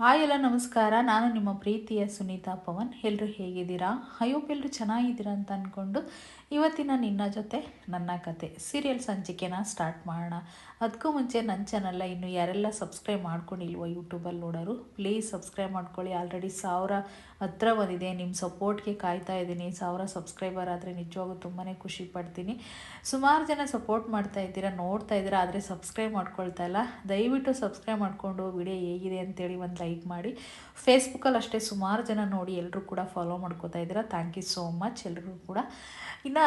Hi ಎಲ್ಲ, ನಮಸ್ಕಾರ. ನಾನು ನಿಮ್ಮ ಪ್ರೀತಿಯ ಸುನೀತಾ ಪವನ್. ಎಲ್ಲರೂ ಹೇಗಿದ್ದೀರಾ? ಅಯ್ಯೋಪ್ ಎಲ್ಲರೂ ಚೆನ್ನಾಗಿದ್ದೀರಾ ಅಂತ ಅಂದ್ಕೊಂಡು ಇವತ್ತಿನ ನಿನ್ನ ಜೊತೆ ನನ್ನ ಕತೆ ಸೀರಿಯಲ್ ಸಂಚಿಕೆನ ಸ್ಟಾರ್ಟ್ ಮಾಡೋಣ. ಅದಕ್ಕೂ ಮುಂಚೆ ನನ್ನ ಚಾನಲ್ನ ಇನ್ನು ಯಾರೆಲ್ಲ ಸಬ್ಸ್ಕ್ರೈಬ್ ಮಾಡ್ಕೊಂಡಿಲ್ವೋ ಯೂಟ್ಯೂಬಲ್ಲಿ ನೋಡೋರು, ಪ್ಲೀಸ್ ಸಬ್ಸ್ಕ್ರೈಬ್ ಮಾಡ್ಕೊಳ್ಳಿ. ಆಲ್ರೆಡಿ ಸಾವಿರ ಹತ್ರ ಬಂದಿದೆ. ನಿಮ್ಮ ಸಪೋರ್ಟ್ಗೆ ಕಾಯ್ತಾ ಇದ್ದೀನಿ. ಸಾವಿರ ಸಬ್ಸ್ಕ್ರೈಬರ್ ಆದರೆ ನಿಜವಾಗೂ ತುಂಬಾ ಖುಷಿ ಪಡ್ತೀನಿ. ಸುಮಾರು ಜನ ಸಪೋರ್ಟ್ ಮಾಡ್ತಾ ಇದ್ದೀರಾ, ನೋಡ್ತಾ ಇದ್ದೀರಾ, ಆದರೆ ಸಬ್ಸ್ಕ್ರೈಬ್ ಮಾಡ್ಕೊಳ್ತಾ ಇಲ್ಲ. ದಯವಿಟ್ಟು ಸಬ್ಸ್ಕ್ರೈಬ್ ಮಾಡಿಕೊಂಡು ವಿಡಿಯೋ ಹೇಗಿದೆ ಅಂತೇಳಿ ಒಂದು ಲೈಕ್ ಮಾಡಿ. ಫೇಸ್ಬುಕ್ಕಲ್ಲಿ ಅಷ್ಟೇ ಸುಮಾರು ಜನ ನೋಡಿ ಎಲ್ಲರೂ ಕೂಡ ಫಾಲೋ ಮಾಡ್ಕೋತಾ ಇದ್ದೀರಾ. ಥ್ಯಾಂಕ್ ಯು ಸೋ ಮಚ್ ಎಲ್ಲರೂ ಕೂಡ. ಇನ್ನು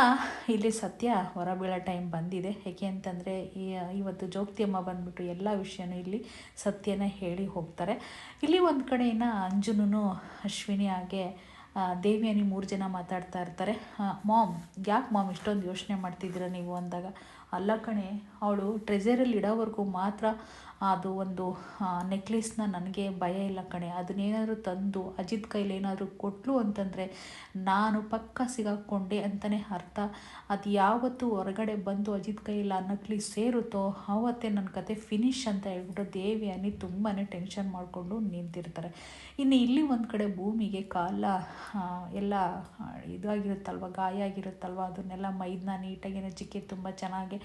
ಇಲ್ಲಿ ಸತ್ಯ ಹೊರಬೀಳೋ ಟೈಮ್ ಬಂದಿದೆ. ಏಕೆ ಅಂತಂದರೆ ಈ ಇವತ್ತು ಜೋಗ್ತಿಯಮ್ಮ ಬಂದ್ಬಿಟ್ಟು ಎಲ್ಲ ವಿಷಯನೂ ಇಲ್ಲಿ ಸತ್ಯನ ಹೇಳಿ ಹೋಗ್ತಾರೆ. ಇಲ್ಲಿ ಒಂದು ಕಡೆ ಇನ್ನು ಅಂಜುನು ಅಶ್ವಿನಿ ಹಾಗೆ ದೇವಿಯನಿ ಮೂರು ಜನ ಮಾತಾಡ್ತಾ ಇರ್ತಾರೆ. ಮಾಮ್, ಯಾಕೆ ಮಾಮ್ ಇಷ್ಟೊಂದು ಯೋಚನೆ ಮಾಡ್ತಿದ್ದೀರಾ ನೀವು ಅಂದಾಗ, ಅಲ್ಲ ಕಣೆ, ಅವಳು ಟ್ರೆಜರಲ್ಲಿ ಇಡೋವರೆಗೂ ಮಾತ್ರ ಅದು ಒಂದು ನೆಕ್ಲೆಸ್ನ ನನಗೆ ಭಯ ಇಲ್ಲ ಕಣೆ. ಅದನ್ನೇನಾದರೂ ತಂದು, ಅಜಿತ್ ಕೈಲಿ ಏನಾದರೂ ಕೊಟ್ಲು ಅಂತಂದರೆ ನಾನು ಪಕ್ಕ ಸಿಗಾಕೊಂಡೆ ಅಂತಲೇ ಅರ್ಥ. ಅದು ಯಾವತ್ತು ಹೊರಗಡೆ ಬಂದು ಅಜಿತ್ ಕೈಯಲ್ಲಿ ಆ ನಕ್ಲಿಸ್ ಸೇರುತ್ತೋ ಆವತ್ತೇ ನನ್ನ ಕತೆ ಫಿನಿಶ್ ಅಂತ ಹೇಳ್ಬಿಟ್ಟು ದೇವಿ ಅನಿ ತುಂಬಾ ಟೆನ್ಷನ್ ಮಾಡಿಕೊಂಡು ನಿಂತಿರ್ತಾರೆ. ಇನ್ನು ಇಲ್ಲಿ ಒಂದು ಕಡೆ ಭೂಮಿಗೆ ಕಾಲ ಎಲ್ಲ ಇದಾಗಿರುತ್ತಲ್ವ, ಗಾಯ ಆಗಿರುತ್ತಲ್ವ, ಅದನ್ನೆಲ್ಲ ಮೈದನ್ನ ನೀಟಾಗಿ ನಜ್ಜಿಕೆ ತುಂಬ ಚೆನ್ನಾಗಿ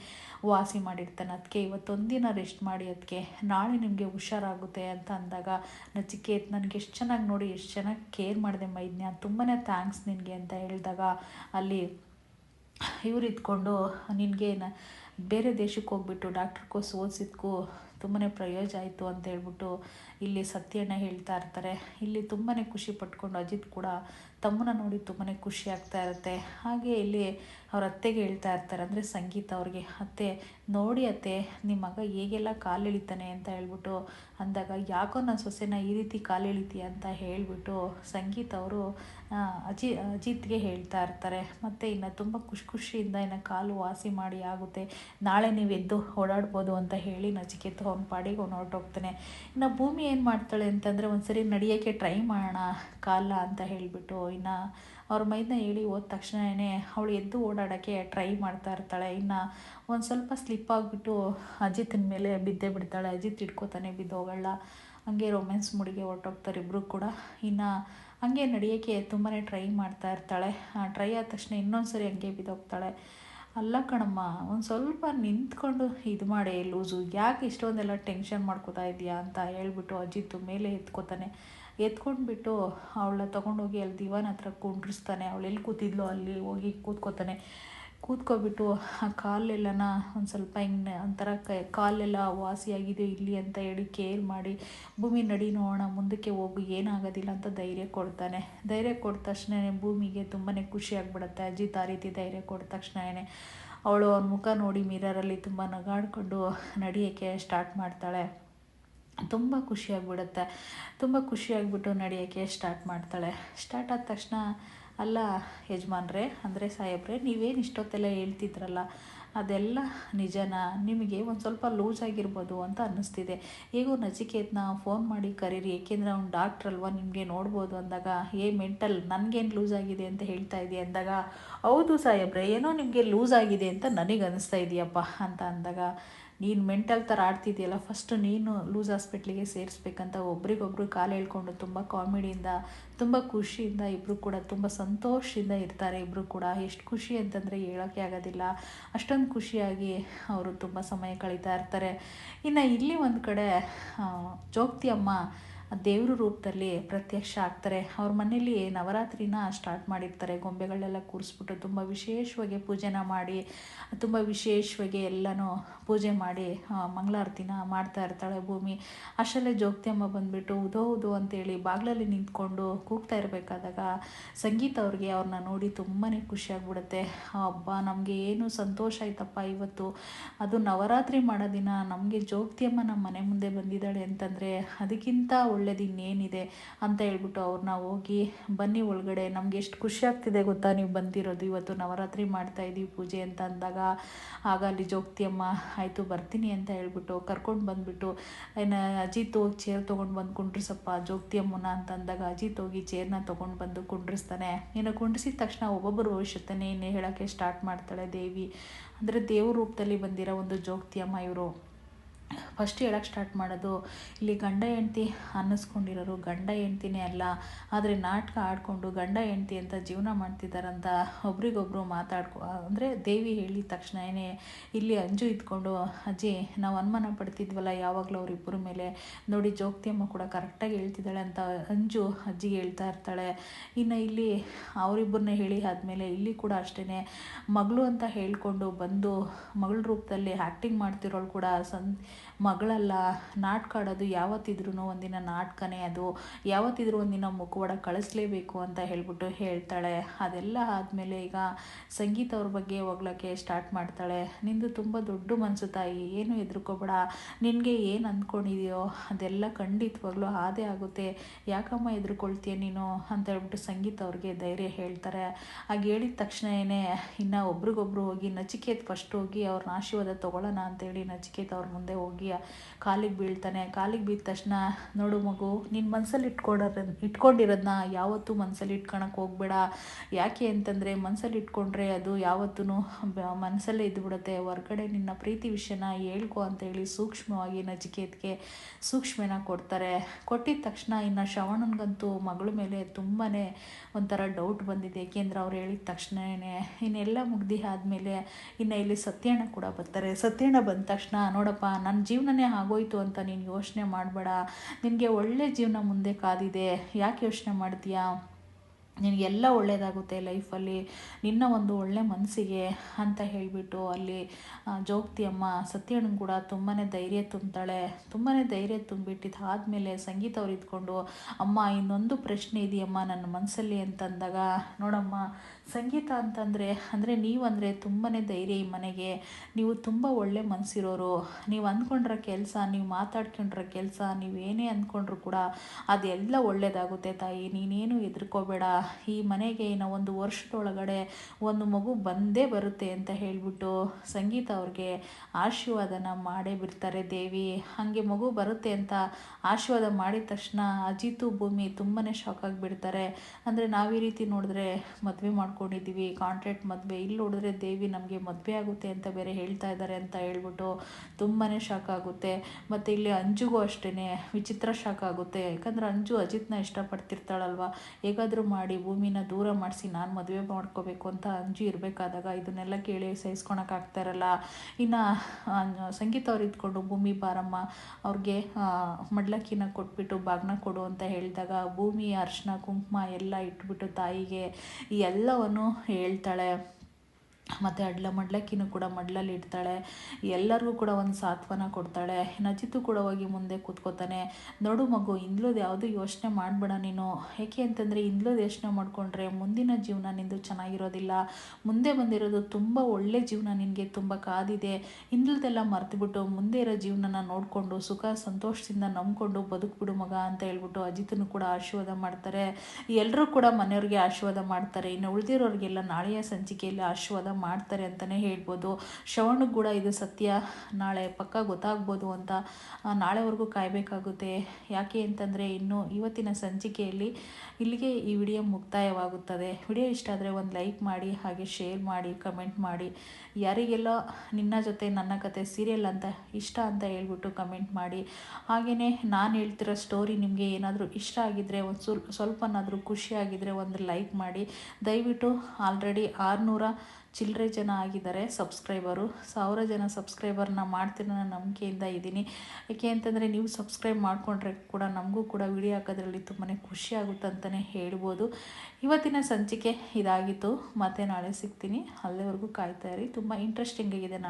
ವಾಸಿ ಮಾಡಿರ್ತಾನೆ. ಅದಕ್ಕೆ ಇವತ್ತೊಂದಿನ ರೆಸ್ಟ್ ಮಾಡಿ ಅದಕ್ಕೆ ನಾಳೆ ನಿಮಗೆ ಹುಷಾರಾಗುತ್ತೆ ಅಂತ ಅಂದಾಗ ನಚಿಕೇತ್ ನನಗೆ ಎಷ್ಟು ಚೆನ್ನಾಗಿ ನೋಡಿ, ಎಷ್ಟು ಚೆನ್ನಾಗಿ ಕೇರ್ ಮಾಡಿದೆ ಮೈದ್ನ ತುಂಬಾ ಥ್ಯಾಂಕ್ಸ್ ನಿನಗೆ ಅಂತ ಹೇಳಿದಾಗ ಅಲ್ಲಿ ಇವ್ರು ಇದ್ಕೊಂಡು ನಿನಗೆ ಬೇರೆ ದೇಶಕ್ಕೆ ಹೋಗ್ಬಿಟ್ಟು ಡಾಕ್ಟರ್ ಕೋರ್ಸ್ ಓದಿಸಿದ್ಕೂ ತುಂಬಾ ಪ್ರಯೋಜನ ಆಯಿತು ಅಂತ ಹೇಳ್ಬಿಟ್ಟು ಇಲ್ಲಿ ಸತ್ಯಣ್ಣ ಹೇಳ್ತಾ ಇರ್ತಾರೆ. ಇಲ್ಲಿ ತುಂಬಾ ಖುಷಿ ಪಟ್ಕೊಂಡು ಅಜಿತ್ ಕೂಡ ತಮ್ಮನ್ನ ನೋಡಿ ತುಂಬಾ ಖುಷಿ ಆಗ್ತಾ ಇರುತ್ತೆ. ಹಾಗೆ ಇಲ್ಲಿ ಅವ್ರ ಅತ್ತೆಗೆ ಹೇಳ್ತಾ ಇರ್ತಾರೆ, ಅಂದರೆ ಸಂಗೀತ ಅವ್ರಿಗೆ, ಅತ್ತೆ, ನೋಡಿ ಅತ್ತೆ ನಿಮ್ಮ ಮಗ ಹೇಗೆಲ್ಲ ಕಾಲೆಳಿತಾನೆ ಅಂತ ಹೇಳ್ಬಿಟ್ಟು ಅಂದಾಗ, ಯಾಕೋ ನನ್ನ ಸೊಸೆನ ಈ ರೀತಿ ಕಾಲೆಳಿತೀಯ ಅಂತ ಹೇಳಿಬಿಟ್ಟು ಸಂಗೀತ ಅವರು ಅಜಿ, ಅಜಿತ್ಗೆ ಹೇಳ್ತಾ ಇರ್ತಾರೆ. ಮತ್ತು ಇನ್ನು ತುಂಬ ಖುಷಿ ಖುಷಿಯಿಂದ ಇನ್ನು ಕಾಲು ವಾಸಿ ಮಾಡಿ ಆಗುತ್ತೆ. ನಾಳೆ ನೀವು ಎದ್ದು ಓಡಾಡ್ಬೋದು ಅಂತ ಹೇಳಿ ನಚಿಕೇತ ಅವ್ನ ಪಾಡಿಗೆ ಅವ್ನು ಹೊರಟೋಗ್ತಾನೆ. ಇನ್ನು ಭೂಮಿ ಏನು ಮಾಡ್ತಾಳೆ ಅಂತಂದರೆ ಒಂದು ಸರಿ ನಡೆಯೋಕ್ಕೆ ಟ್ರೈ ಮಾಡೋಣ, ಕಾಲ ಅಂತ ಹೇಳಿಬಿಟ್ಟು ಇನ್ನು ಅವ್ರ ಮೈದನ್ನ ಹೇಳಿ ಹೋದ ತಕ್ಷಣವೇ ಅವಳು ಎದ್ದು ಓಡಾಡೋಕ್ಕೆ ಟ್ರೈ ಮಾಡ್ತಾ ಇರ್ತಾಳೆ. ಇನ್ನು ಒಂದು ಸ್ವಲ್ಪ ಸ್ಲಿಪ್ ಆಗಿಬಿಟ್ಟು ಅಜಿತನ ಮೇಲೆ ಬಿದ್ದೇ ಬಿಡ್ತಾಳೆ. ಅಜಿತ್ ಹಿಡ್ಕೋತಾನೆ ಬಿದ್ದೋಗಲ್ಲ ಹಂಗೆ ರೊಮ್ಯಾನ್ಸ್ ಮುಡಿಗೆ ಹೊರಟೋಗ್ತಾರೆ ಇಬ್ಬರು ಕೂಡ. ಇನ್ನು ಹಂಗೆ ನಡೆಯೋಕ್ಕೆ ತುಂಬಾ ಟ್ರೈ ಮಾಡ್ತಾ ಇರ್ತಾಳೆ. ಟ್ರೈ ಆದ ತಕ್ಷಣ ಇನ್ನೊಂದು ಸರಿ ಹಂಗೆ ಬಿದ್ದೋಗ್ತಾಳೆ ಅಲ್ಲ ಕಣಮ್ಮ, ಒಂದು ಸ್ವಲ್ಪ ನಿಂತ್ಕೊಂಡು ಇದು ಮಾಡಿ ಲೂಸು. ಯಾಕೆ ಇಷ್ಟೊಂದೆಲ್ಲ ಟೆನ್ಷನ್ ಮಾಡ್ಕೋತಾ ಇದೆಯಾ ಅಂತ ಹೇಳ್ಬಿಟ್ಟು ಅಜಿತ್ ಮೇಲೆ ಎತ್ಕೋತಾನೆ. ಎತ್ಕೊಂಡ್ಬಿಟ್ಟು ಅವಳ ತೊಗೊಂಡೋಗಿ ಅಲ್ಲಿ ದಿವಾನ್ ಹತ್ರ ಕುಂಡ್ರಿಸ್ತಾನೆ. ಅವಳು ಎಲ್ಲಿ ಕೂತಿದ್ಲು ಅಲ್ಲಿ ಹೋಗಿ ಕೂತ್ಕೋತಾನೆ. ಕೂತ್ಕೊಬಿಟ್ಟು ಆ ಕಾಲೆಲ್ಲನ ಒಂದು ಸ್ವಲ್ಪ ಹಿಂಗೆ ಒಂಥರ ಕೈ ಕಾಲೆಲ್ಲ ವಾಸಿಯಾಗಿದೆ ಇಲ್ಲಿ ಅಂತ ಹೇಳಿ ಕೇರ್ ಮಾಡಿ, ಭೂಮಿ ನಡಿ ನೋಡೋಣ, ಮುಂದಕ್ಕೆ ಹೋಗು, ಏನಾಗೋದಿಲ್ಲ ಅಂತ ಧೈರ್ಯ ಕೊಡ್ತಾನೆ. ಧೈರ್ಯ ಕೊಟ್ಟ ತಕ್ಷಣವೇ ಭೂಮಿಗೆ ತುಂಬಾ ಖುಷಿ ಆಗ್ಬಿಡುತ್ತೆ. ಅಜಿತ್ ಆ ರೀತಿ ಧೈರ್ಯ ಕೊಟ್ಟ ತಕ್ಷಣವೇ ಅವಳು ಅವ್ರ ಮುಖ ನೋಡಿ ಮಿರರಲ್ಲಿ ತುಂಬ ನಗಾಡ್ಕೊಂಡು ನಡೆಯೋಕ್ಕೆ ಸ್ಟಾರ್ಟ್ ಮಾಡ್ತಾಳೆ. ತುಂಬ ಖುಷಿಯಾಗ್ಬಿಡುತ್ತೆ. ತುಂಬ ಖುಷಿಯಾಗ್ಬಿಟ್ಟು ನಡೆಯೋಕ್ಕೆ ಸ್ಟಾರ್ಟ್ ಮಾಡ್ತಾಳೆ. ಸ್ಟಾರ್ಟ್ ಆದ ತಕ್ಷಣ, ಅಲ್ಲ ಯಜಮಾನ್ರೇ, ಅಂದರೆ ಸಾಹೇಬ್ರೆ, ನೀವೇನು ಇಷ್ಟೊತ್ತೆಲ್ಲ ಹೇಳ್ತಿದ್ರಲ್ಲ, ಅದೆಲ್ಲ ನಿಜನಾ? ನಿಮಗೆ ಒಂದು ಸ್ವಲ್ಪ ಲೂಸ್ ಆಗಿರ್ಬೋದು ಅಂತ ಅನ್ನಿಸ್ತಿದೆ. ಹೇಗೂ ನಚಿಕೇತನ ಫೋನ್ ಮಾಡಿ ಕರೀರಿ, ಏಕೆಂದರೆ ಅವ್ನು ಡಾಕ್ಟ್ರ್ ಅಲ್ವಾ, ನಿಮಗೆ ನೋಡ್ಬೋದು ಅಂದಾಗ, ಏ, ಮೆಂಟಲ್ ನನಗೇನು ಲೂಸ್ ಆಗಿದೆ ಅಂತ ಹೇಳ್ತಾ ಇದೆಯಾ? ಅಂದಾಗ, ಹೌದು ಸಾಹೇಬ್ರೆ, ಏನೋ ನಿಮಗೆ ಲೂಸ್ ಆಗಿದೆ ಅಂತ ನನಗೆ ಅನ್ನಿಸ್ತಾ ಇದೆಯಪ್ಪ, ಅಂತ ಅಂದಾಗ ನೀನು ಮೆಂಟಲ್ ಥರ ಆಡ್ತಿದ್ಯಲ್ಲ ಫಸ್ಟು ನೀನು ಲೂಸ್ ಹಾಸ್ಪಿಟ್ಲಿಗೆ ಸೇರಿಸ್ಬೇಕಂತ ಒಬ್ರಿಗೊಬ್ರು ಕಾಲು ಹೇಳ್ಕೊಂಡು ತುಂಬ ಕಾಮಿಡಿಯಿಂದ ತುಂಬ ಖುಷಿಯಿಂದ ಇಬ್ಬರು ಕೂಡ, ತುಂಬ ಸಂತೋಷದಿಂದ ಇರ್ತಾರೆ ಇಬ್ಬರು ಕೂಡ. ಎಷ್ಟು ಖುಷಿ ಅಂತಂದರೆ ಹೇಳೋಕ್ಕೆ ಆಗೋದಿಲ್ಲ. ಅಷ್ಟೊಂದು ಖುಷಿಯಾಗಿ ಅವರು ತುಂಬ ಸಮಯ ಕಳೀತಾ ಇರ್ತಾರೆ. ಇನ್ನು ಇಲ್ಲಿ ಒಂದು ಕಡೆ ಜೋಗ್ತಿ ಅಮ್ಮ ದೇವ್ರ ರೂಪದಲ್ಲಿ ಪ್ರತ್ಯಕ್ಷ ಆಗ್ತಾರೆ. ಅವ್ರ ಮನೇಲಿ ನವರಾತ್ರಿನ ಸ್ಟಾರ್ಟ್ ಮಾಡಿರ್ತಾರೆ. ಗೊಂಬೆಗಳೆಲ್ಲ ಕೂರಿಸ್ಬಿಟ್ಟು ತುಂಬ ವಿಶೇಷವಾಗಿ ಪೂಜೆನ ಮಾಡಿ, ತುಂಬ ವಿಶೇಷವಾಗಿ ಎಲ್ಲನೂ ಪೂಜೆ ಮಾಡಿ ಮಂಗಳಾರತಿನ ಮಾಡ್ತಾ ಇರ್ತಾಳೆ ಭೂಮಿ. ಅಷ್ಟರಲ್ಲೇ ಜೋಗ್ತಿಯಮ್ಮ ಬಂದುಬಿಟ್ಟು ಉದೋ ಉದೋ ಅಂತೇಳಿ ಬಾಗಿಲಲ್ಲಿ ನಿಂತ್ಕೊಂಡು ಕೂಗ್ತಾ ಇರಬೇಕಾದಾಗ ಸಂಗೀತ ಅವ್ರಿಗೆ ಅವ್ರನ್ನ ನೋಡಿ ತುಂಬಾ ಖುಷಿಯಾಗ್ಬಿಡುತ್ತೆ ಹಬ್ಬ ನಮಗೆ ಏನು ಸಂತೋಷ ಆಯ್ತಪ್ಪ ಇವತ್ತು. ಅದು ನವರಾತ್ರಿ ಮಾಡೋ ದಿನ. ನಮಗೆ ಜೋಗ್ತಿಯಮ್ಮ ನಮ್ಮ ಮನೆ ಮುಂದೆ ಬಂದಿದ್ದಾಳೆ ಅಂತಂದರೆ ಅದಕ್ಕಿಂತ ಒಳ್ಳೇದು ಇನ್ನೇನಿದೆ ಅಂತ ಹೇಳ್ಬಿಟ್ಟು ಅವ್ರನ್ನ ಹೋಗಿ, ಬನ್ನಿ ಒಳಗಡೆ, ನಮ್ಗೆ ಎಷ್ಟು ಖುಷಿ ಆಗ್ತಿದೆ ಗೊತ್ತಾ ನೀವು ಬಂದಿರೋದು. ಇವತ್ತು ನವರಾತ್ರಿ ಮಾಡ್ತಾ ಇದ್ದೀವಿ ಪೂಜೆ ಅಂತ ಅಂದಾಗ. ಆಗ ಅಲ್ಲಿ ಜೋಗ್ತಿಯಮ್ಮ ಆಯಿತು ಬರ್ತೀನಿ ಅಂತ ಹೇಳ್ಬಿಟ್ಟು ಕರ್ಕೊಂಡು ಬಂದುಬಿಟ್ಟು, ಏನು ಅಜಿತ್ ಹೋಗಿ ಚೇರ್ ತೊಗೊಂಡು ಬಂದು ಕುಂಡ್ರಿಸಪ್ಪ ಜೋಗ್ತಿಯಮ್ಮನ ಅಂತ ಅಂದಾಗ ಅಜಿತ್ ಹೋಗಿ ಚೇರ್ನ ತೊಗೊಂಡು ಬಂದು ಕುಂಡ್ರಿಸ್ತಾನೆ. ಇನ್ನು ಕುಂಡ್ರಿಸಿದ ತಕ್ಷಣ ಒಬ್ಬೊಬ್ಬರು ಭವಿಷ್ಯತನೇ ಇನ್ನೇ ಹೇಳೋಕ್ಕೆ ಸ್ಟಾರ್ಟ್ ಮಾಡ್ತಾಳೆ ದೇವಿ. ಅಂದರೆ ದೇವ್ರ ರೂಪದಲ್ಲಿ ಬಂದಿರೋ ಒಂದು ಜೋಗ್ತಿಯಮ್ಮ ಇವರು. ಫಸ್ಟ್ ಹೇಳಕ್ಕೆ ಸ್ಟಾರ್ಟ್ ಮಾಡೋದು, ಇಲ್ಲಿ ಗಂಡ ಹೆಂಡ್ತಿ ಅನ್ನಿಸ್ಕೊಂಡಿರೋರು ಗಂಡ ಹೆಂಡ್ತಿನೇ ಅಲ್ಲ, ಆದರೆ ನಾಟಕ ಆಡಿಕೊಂಡು ಗಂಡ ಹೆಂಡ್ತಿ ಅಂತ ಜೀವನ ಮಾಡ್ತಿದ್ದಾರಂತ ಒಬ್ರಿಗೊಬ್ರು ಮಾತಾಡ್ಕೊ, ಅಂದರೆ ದೇವಿ ಹೇಳಿದ ತಕ್ಷಣನೇ ಇಲ್ಲಿ ಅಂಜು ಇದ್ಕೊಂಡು, ಅಜ್ಜಿ ನಾವು ಅನುಮಾನ ಪಡ್ತಿದ್ವಲ್ಲ ಯಾವಾಗಲೂ ಅವರಿಬ್ಬರ ಮೇಲೆ, ನೋಡಿ ಜೋಗ್ತಿಯಮ್ಮ ಕೂಡ ಕರೆಕ್ಟಾಗಿ ಹೇಳ್ತಿದ್ದಾಳೆ ಅಂತ ಅಂಜು ಅಜ್ಜಿಗೆ ಹೇಳ್ತಾ ಇರ್ತಾಳೆ. ಇನ್ನು ಇಲ್ಲಿ ಅವರಿಬ್ಬರನ್ನ ಹೇಳಿ ಆದಮೇಲೆ ಇಲ್ಲಿ ಕೂಡ ಅಷ್ಟೇ ಮಗಳು ಅಂತ ಹೇಳ್ಕೊಂಡು ಬಂದು ಮಗಳ ರೂಪದಲ್ಲಿ ಆ್ಯಕ್ಟಿಂಗ್ ಮಾಡ್ತಿರೋಳು ಕೂಡ ಸನ್ ಮಗಳಲ್ಲ ನಾಟಕ ಆಡೋದು ಯಾವತ್ತಿದ್ರೂ ಒಂದಿನ ನಾಟಕನೇ ಅದು. ಯಾವತ್ತಿದ್ರೂ ಒಂದಿನ ಮುಖವಾಡ ಕಳಿಸ್ಲೇಬೇಕು ಅಂತ ಹೇಳ್ಬಿಟ್ಟು ಹೇಳ್ತಾಳೆ. ಅದೆಲ್ಲ ಆದಮೇಲೆ ಈಗ ಸಂಗೀತ ಅವ್ರ ಬಗ್ಗೆ ಹೋಗ್ಲಕ್ಕೆ ಸ್ಟಾರ್ಟ್ ಮಾಡ್ತಾಳೆ. ನಿಂದು ತುಂಬ ದೊಡ್ಡ ಮನಸ್ಸು ತಾಯಿ, ಏನು ಹೆದರ್ಕೋಬೇಡ. ನಿನಗೆ ಏನು ಅಂದ್ಕೊಂಡಿದೆಯೋ ಅದೆಲ್ಲ ಖಂಡಿತವಾಗ್ಲೂ ಆದೇ ಆಗುತ್ತೆ. ಯಾಕಮ್ಮ ಹೆದರ್ಕೊಳ್ತೀಯ ನೀನು? ಅಂತ ಹೇಳ್ಬಿಟ್ಟು ಸಂಗೀತ ಅವ್ರಿಗೆ ಧೈರ್ಯ ಹೇಳ್ತಾರೆ. ಹಾಗೆ ಹೇಳಿದ ತಕ್ಷಣವೇ ಇನ್ನು ಒಬ್ರಿಗೊಬ್ರು ಹೋಗಿ ನಚಿಕೇತ್ ಫಸ್ಟ್ ಹೋಗಿ ಅವ್ರನ್ನ ಆಶೀರ್ವಾದ ತೊಗೊಳ್ಳೋಣ ಅಂತೇಳಿ ನಚಿಕೇತ್ ಅವ್ರ ಮುಂದೆ ಹೋಗಿ ಕಾಲಿಗೆ ಬೀಳ್ತಾನೆ. ಕಾಲಿಗೆ ಬಿದ್ದ ತಕ್ಷಣ, ನೋಡು ಮಗು ನಿನ್ನ ಮನಸ್ಸಲ್ಲಿ ಇಟ್ಕೊಡೋರ ಇಟ್ಕೊಂಡಿರೋದನ್ನ ಯಾವತ್ತೂ ಮನಸ್ಸಲ್ಲಿ ಇಟ್ಕೊಳಕ್ಕೆ ಹೋಗ್ಬೇಡ. ಯಾಕೆ ಅಂತಂದರೆ ಮನಸ್ಸಲ್ಲಿ ಇಟ್ಕೊಂಡ್ರೆ ಅದು ಯಾವತ್ತೂ ಮನಸ್ಸಲ್ಲೇ ಇದ್ದುಬಿಡುತ್ತೆ ಹೊರ್ಗಡೆ ನಿನ್ನ ಪ್ರೀತಿ ವಿಷಯನ ಹೇಳ್ಕೊ ಅಂತೇಳಿ ಸೂಕ್ಷ್ಮವಾಗಿ ನಚಿಕೇತ್ಗೆ ಸೂಕ್ಷ್ಮನ ಕೊಡ್ತಾರೆ. ಕೊಟ್ಟಿದ ತಕ್ಷಣ ಇನ್ನು ಶ್ರವಣನಿಗಂತೂ ಮಗಳ ಮೇಲೆ ತುಂಬಾ ಒಂಥರ ಡೌಟ್ ಬಂದಿದೆ. ಏಕೆಂದ್ರೆ ಅವ್ರು ಹೇಳಿದ ತಕ್ಷಣವೇ ಇನ್ನೆಲ್ಲ ಮುಗ್ದಿ ಆದಮೇಲೆ ಇನ್ನು ಇಲ್ಲಿ ಸತ್ಯಣ್ಣ ಕೂಡ ಬರ್ತಾರೆ. ಸತ್ಯಣ್ಣ ಬಂದ ತಕ್ಷಣ, ನೋಡಪ್ಪ, ನನ್ನ ಜೀವನನೇ ಆಗೋಯ್ತು ಅಂತ ನೀನು ಯೋಚನೆ ಮಾಡಬೇಡ. ನಿನಗೆ ಒಳ್ಳೆ ಜೀವನ ಮುಂದೆ ಕಾದಿದೆ. ಯಾಕೆ ಯೋಚನೆ ಮಾಡ್ತೀಯಾ? ನಿನಗೆಲ್ಲ ಒಳ್ಳೆಯದಾಗುತ್ತೆ ಲೈಫಲ್ಲಿ. ನಿನ್ನ ಒಂದು ಒಳ್ಳೆ ಮನಸ್ಸಿಗೆ ಅಂತ ಹೇಳಿಬಿಟ್ಟು ಅಲ್ಲಿ ಜೋಗ್ತಿ ಅಮ್ಮ ಸತ್ಯಣ್ಣ ಕೂಡ ತುಂಬಾ ಧೈರ್ಯ ತುಂಬ್ತಾಳೆ. ತುಂಬಾ ಧೈರ್ಯ ತುಂಬಿಟ್ಟಿದ್ದು ಆದಮೇಲೆ ಸಂಗೀತ ಅವ್ರು ಇದ್ಕೊಂಡು, ಅಮ್ಮ, ಇನ್ನೊಂದು ಪ್ರಶ್ನೆ ಇದೆಯಮ್ಮ ನನ್ನ ಮನಸ್ಸಲ್ಲಿ ಅಂತಂದಾಗ, ನೋಡಮ್ಮ ಸಂಗೀತ ಅಂತಂದರೆ, ಅಂದರೆ ನೀವಂದರೆ ತುಂಬಾ ಧೈರ್ಯ ಈ ಮನೆಗೆ. ನೀವು ತುಂಬ ಒಳ್ಳೆ ಮನಸ್ಸಿರೋರು ನೀವು ಅಂದ್ಕೊಂಡ್ರ ಕೆಲಸ, ನೀವು ಮಾತಾಡ್ಕೊಂಡ್ರ ಕೆಲಸ ನೀವೇನೇ ಅಂದ್ಕೊಂಡ್ರು ಕೂಡ ಅದೆಲ್ಲ ಒಳ್ಳೆಯದಾಗುತ್ತೆ ತಾಯಿ. ನೀನೇನು ಹೆದರ್ಕೋಬೇಡ. ಈ ಮನೆಗೆ ನಾವು ಒಂದು ವರ್ಷದೊಳಗಡೆ ಒಂದು ಮಗು ಬಂದೇ ಬರುತ್ತೆ ಅಂತ ಹೇಳಿಬಿಟ್ಟು ಸಂಗೀತ ಅವ್ರಿಗೆ ಆಶೀರ್ವಾದನ ಮಾಡೇ ಬಿಡ್ತಾರೆ ದೇವಿ. ಹಾಗೆ ಮಗು ಬರುತ್ತೆ ಅಂತ ಆಶೀರ್ವಾದ ಮಾಡಿದ ತಕ್ಷಣ ಅಜಿತು ಭೂಮಿ ತುಂಬಾ ಶಾಕ್ ಆಗಿಬಿಡ್ತಾರೆ. ಅಂದರೆ ನಾವು ಈ ರೀತಿ ನೋಡಿದ್ರೆ ಮದುವೆ ಮಾಡ್ಕೊಂಡಿದ್ದೀವಿ ಕಾಂಟ್ರಾಕ್ಟ್ ಮದುವೆ ಇಲ್ಲಿ ನೋಡಿದ್ರೆ ದೇವಿ ನಮಗೆ ಮದುವೆ ಆಗುತ್ತೆ ಅಂತ ಬೇರೆ ಹೇಳ್ತಾ ಇದ್ದಾರೆ ಅಂತ ಹೇಳ್ಬಿಟ್ಟು ತುಂಬಾ ಶಾಕ್ ಆಗುತ್ತೆ. ಮತ್ತು ಇಲ್ಲಿ ಅಂಜುಗೂ ಅಷ್ಟೇ ವಿಚಿತ್ರ ಶಾಕ್ ಆಗುತ್ತೆ. ಯಾಕಂದ್ರೆ ಅಂಜು ಅಜಿತ್ನ ಇಷ್ಟಪಡ್ತಿರ್ತಾಳಲ್ವ? ಹೇಗಾದರೂ ಮಾಡಿ ಭೂಮಿನ ದೂರ ಮಾಡಿಸಿ ನಾನು ಮದುವೆ ಮಾಡ್ಕೋಬೇಕು ಅಂತ ಅಂಜು ಇರಬೇಕಾದಾಗ ಇದನ್ನೆಲ್ಲ ಕೇಳಿ ಸಹಿಸ್ಕೊಳಕ್ಕಾಗ್ತಾ ಇರಲ್ಲ. ಇನ್ನು ಸಂಗೀತ ಅವ್ರು ಇದ್ಕೊಂಡು ಭೂಮಿ ಬಾರಮ್ಮ ಅವ್ರಿಗೆ ಮಡ್ಲಕ್ಕಿನ ಕೊಟ್ಬಿಟ್ಟು ಬಾಗ್ನ ಕೊಡು ಅಂತ ಹೇಳಿದಾಗ ಭೂಮಿ, ಅರ್ಶಿನ, ಕುಂಕುಮ ಎಲ್ಲ ಇಟ್ಬಿಟ್ಟು ತಾಯಿಗೆ ಈ ಎಲ್ಲವನ್ನು ಹೇಳ್ತಾಳೆ ಮತ್ತು ಅಡ್ಲ ಮಡ್ಲಕ್ಕಿನೂ ಕೂಡ ಮಡ್ಲಲ್ಲಿ ಇಡ್ತಾಳೆ. ಎಲ್ಲರಿಗೂ ಕೂಡ ಒಂದು ಸಾತ್ವನ ಕೊಡ್ತಾಳೆ. ನಜಿತು ಕೂಡ ಹೋಗಿ ಮುಂದೆ ಕೂತ್ಕೋತಾನೆ. ನೋಡು ಮಗು ಇಂದ್ಲೋದು ಯಾವುದು ಯೋಚನೆ ಮಾಡಬೇಡ ನೀನು. ಏಕೆ ಅಂತಂದರೆ ಇಂದ್ಲೋದು ಯೋಚನೆ ಮಾಡಿಕೊಂಡ್ರೆ ಮುಂದಿನ ಜೀವನ ನಿಂದು ಚೆನ್ನಾಗಿರೋದಿಲ್ಲ. ಮುಂದೆ ಬಂದಿರೋದು ತುಂಬ ಒಳ್ಳೆ ಜೀವನ ನಿನಗೆ, ತುಂಬ ಕಾದಿದೆ. ಇಂದ್ಲದೆಲ್ಲ ಮರೆತುಬಿಟ್ಟು ಮುಂದೆ ಇರೋ ಜೀವನನ ನೋಡಿಕೊಂಡು, ಸುಖ ಸಂತೋಷದಿಂದ ನಂಬಿಕೊಂಡು ಬದುಕ್ಬಿಡು ಮಗ ಅಂತ ಹೇಳ್ಬಿಟ್ಟು ಅಜಿತನು ಕೂಡ ಆಶೀರ್ವಾದ ಮಾಡ್ತಾರೆ. ಎಲ್ಲರೂ ಕೂಡ ಮನೆಯವ್ರಿಗೆ ಆಶೀರ್ವಾದ ಮಾಡ್ತಾರೆ. ಇನ್ನು ಉಳಿದಿರೋರಿಗೆಲ್ಲ ನಾಳೆಯ ಸಂಚಿಕೆಯಲ್ಲಿ ಆಶೀರ್ವಾದ ಮಾಡ್ತಾರೆ ಅಂತಲೇ ಹೇಳ್ಬೋದು. ಶ್ರವಣಿಗೆ ಕೂಡ ಇದು ಸತ್ಯ, ನಾಳೆ ಪಕ್ಕ ಗೊತ್ತಾಗ್ಬೋದು ಅಂತ ನಾಳೆವರೆಗೂ ಕಾಯಬೇಕಾಗುತ್ತೆ. ಯಾಕೆ ಅಂತಂದರೆ ಇನ್ನು ಇವತ್ತಿನ ಸಂಚಿಕೆಯಲ್ಲಿ ಇಲ್ಲಿಗೆ ಈ ವಿಡಿಯೋ ಮುಕ್ತಾಯವಾಗುತ್ತದೆ. ವಿಡಿಯೋ ಇಷ್ಟ ಆದರೆ ಒಂದು ಲೈಕ್ ಮಾಡಿ, ಹಾಗೆ ಶೇರ್ ಮಾಡಿ, ಕಮೆಂಟ್ ಮಾಡಿ. ಯಾರಿಗೆಲ್ಲ ನಿನ್ನ ಜೊತೆ ನನ್ನ ಕತೆ ಸೀರಿಯಲ್ ಅಂತ ಇಷ್ಟ ಅಂತ ಹೇಳ್ಬಿಟ್ಟು ಕಮೆಂಟ್ ಮಾಡಿ. ಹಾಗೆಯೇ ನಾನು ಹೇಳ್ತಿರೋ ಸ್ಟೋರಿ ನಿಮಗೆ ಏನಾದರೂ ಇಷ್ಟ ಆಗಿದ್ದರೆ ಒಂದು ಸ್ವಲ್ಪ ಸ್ವಲ್ಪನಾದರೂ ಖುಷಿಯಾಗಿದ್ದರೆ ಒಂದು ಲೈಕ್ ಮಾಡಿ. ದಯವಿಟ್ಟು ಆಲ್ರೆಡಿ ಆರುನೂರ ಚಿಲ್ಲರೆ ಜನ ಆಗಿದ್ದಾರೆ ಸಬ್ಸ್ಕ್ರೈಬರು. ಸಾವಿರ ಜನ ಸಬ್ಸ್ಕ್ರೈಬರ್ನ ಮಾಡ್ತೀನಿ ಅನ್ನೋ ನಂಬಿಕೆಯಿಂದ ಇದ್ದೀನಿ. ಯಾಕೆ ಅಂತಂದರೆ ನೀವು ಸಬ್ಸ್ಕ್ರೈಬ್ ಮಾಡಿಕೊಂಡ್ರೆ ಕೂಡ ನಮಗೂ ಕೂಡ ವಿಡಿಯೋ ಹಾಕೋದ್ರಲ್ಲಿ ತುಂಬಾ ಖುಷಿ ಆಗುತ್ತೆ ಅಂತಲೇ ಹೇಳ್ಬೋದು. ಇವತ್ತಿನ ಸಂಚಿಕೆ ಇದಾಗಿತ್ತು. ಮತ್ತೆ ನಾಳೆ ಸಿಗ್ತೀನಿ. ಅಲ್ಲಿವರೆಗೂ ಕಾಯ್ತಾ ಇರಿ. ತುಂಬ ಇಂಟ್ರೆಸ್ಟಿಂಗ್ ಆಗಿದೆ ನಾಳೆ.